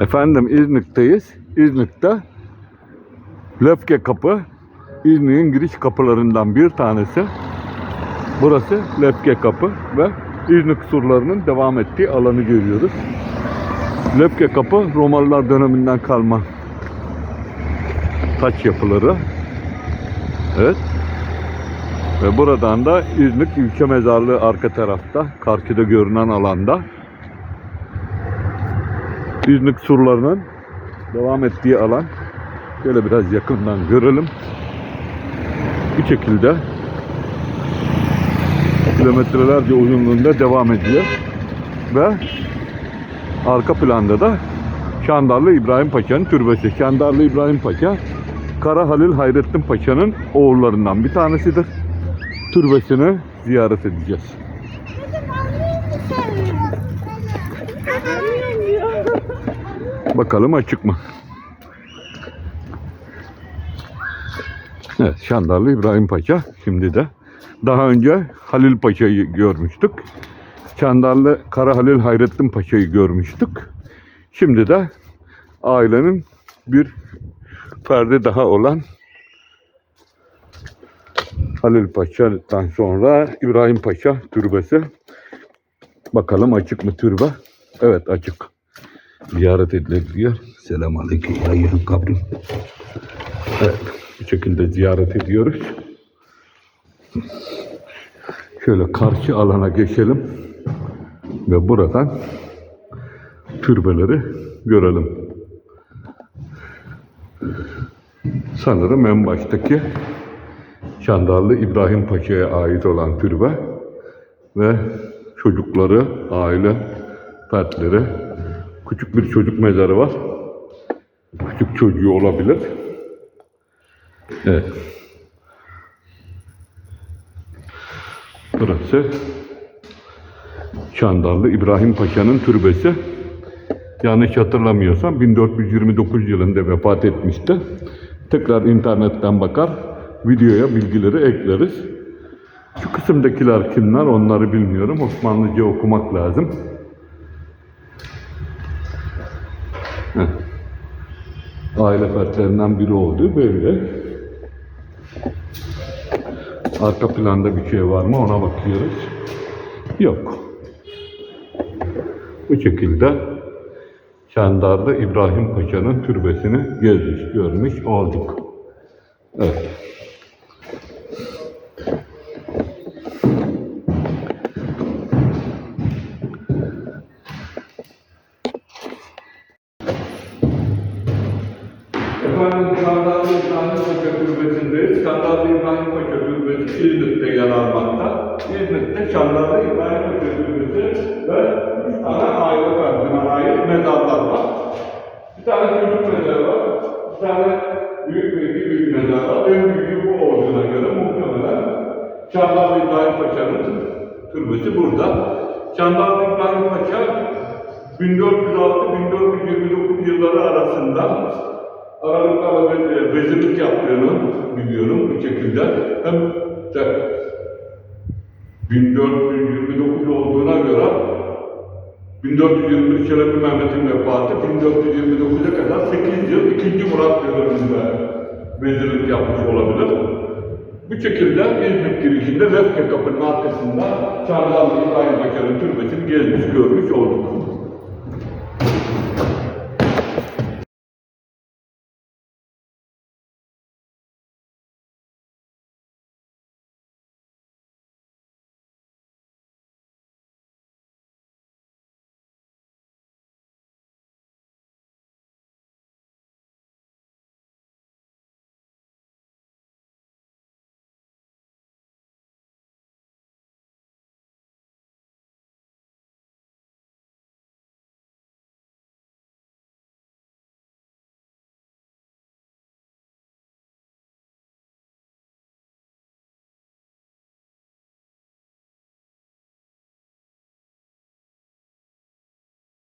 Efendim İznik'teyiz. İznik'te Löfke Kapı İznik'in giriş kapılarından bir tanesi. Burası Löfke Kapı ve İznik surlarının devam ettiği alanı görüyoruz. Löfke Kapı Romalılar döneminden kalma taç yapıları. Evet. Ve buradan da İznik ülke mezarlığı arka tarafta, karşıda görünen alanda İznik surlarının devam ettiği alan. Şöyle biraz yakından görelim. Bu şekilde kilometrelerce uzunluğunda devam ediyor. Ve arka planda da Şandarlı İbrahim Paşa'nın türbesi. Şandarlı İbrahim Paşa Kara Halil Hayrettin Paşa'nın oğullarından bir tanesidir. Türbesini ziyaret edeceğiz. Bakalım açık mı? Evet, Şandarlı İbrahim Paşa şimdi de. Daha önce Halil Paşa'yı görmüştük. Çandarlı Kara Halil Hayrettin Paşa'yı görmüştük. Şimdi de ailenin bir ferdi daha olan Halil Paşa'dan sonra İbrahim Paşa türbesi. Bakalım açık mı türbe? Evet açık. Ziyaret edilebiliyor. Selamun Aleyküm. Hayırlı kabrim. Evet. Bu şekilde ziyaret ediyoruz. Şöyle karşı alana geçelim. Ve buradan türbeleri görelim. Sanırım en baştaki Çandarlı İbrahim Paşa'ya ait olan türbe ve çocukları, aile fertleri, küçük bir çocuk mezarı var. Küçük çocuğu olabilir. Evet. Burası Çandarlı İbrahim Paşa'nın türbesi. Yanlış hatırlamıyorsam 1429 yılında vefat etmişti. Tekrar internetten bakar, videoya bilgileri ekleriz. Şu kısımdakiler kimler onları bilmiyorum. Osmanlıca okumak lazım. Aile fertlerinden biri oldu böyle. Arka planda bir şey var mı ona bakıyoruz. Yok. Bu şekilde Çandarlı İbrahim Paşa'nın türbesini gezmiş, görmüş olduk. Evet. Paşa Türbesi'ndeyiz. Çandarlı İbrahim Paşa Türbesi İzmit'te yer almakta. İzmit'te Çandarlı İbrahim Paşa Türbesi ve üç tane aile ferdine ait mezarlar var. Bir tane çocuk mezarı var. Bir tane büyük ve iki büyük mezar var. En büyüğü bu olduğuna göre muhtemelen Çandarlı İbrahim Paşa'nın türbesi burada. Çandarlı İbrahim Paşa 1406-1429 yılları arasında aralıklarla ve- vezirlik yaptığını biliyorum bu şekilde. Hem de 1429 olduğuna göre 1421 Çelebi Mehmet'in vefatı 1429'a kadar 8 yıl 2. Murat döneminde vezirlik yapmış olabilir. Bu şekilde İzmir girişinde Lefke kapının arkasında Çarlarlı İbrahim Paşa'nın türbesini gezmiş görmüş olduk.